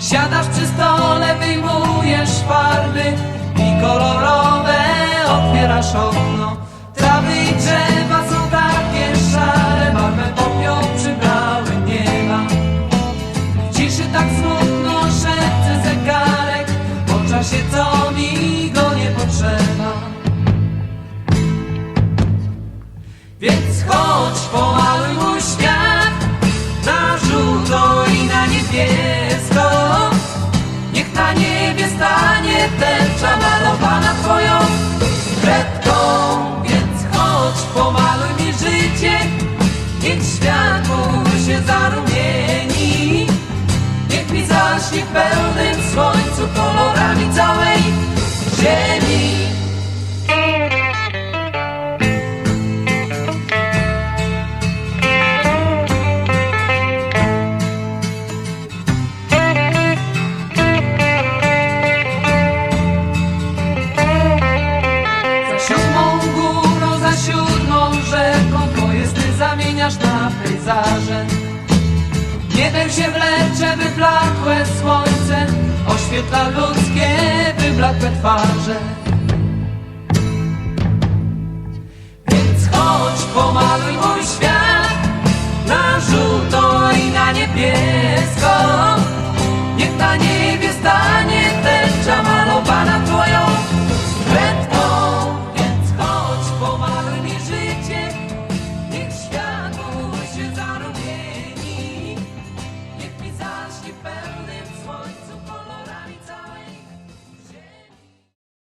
Siadasz przy stole, wyjmujesz farby I kolorowe otwierasz okno. Trawy i drzewa Pomaluj mi życie, niech światło się zarumieni. Niech mi zaśnie w pełnym słońcu kolorami całej ziemi. Pejzaże Niebem się wlecze wyblakłe słońce Oświetla ludzkie wyblakłe twarze. Więc chodź pomaluj mój świat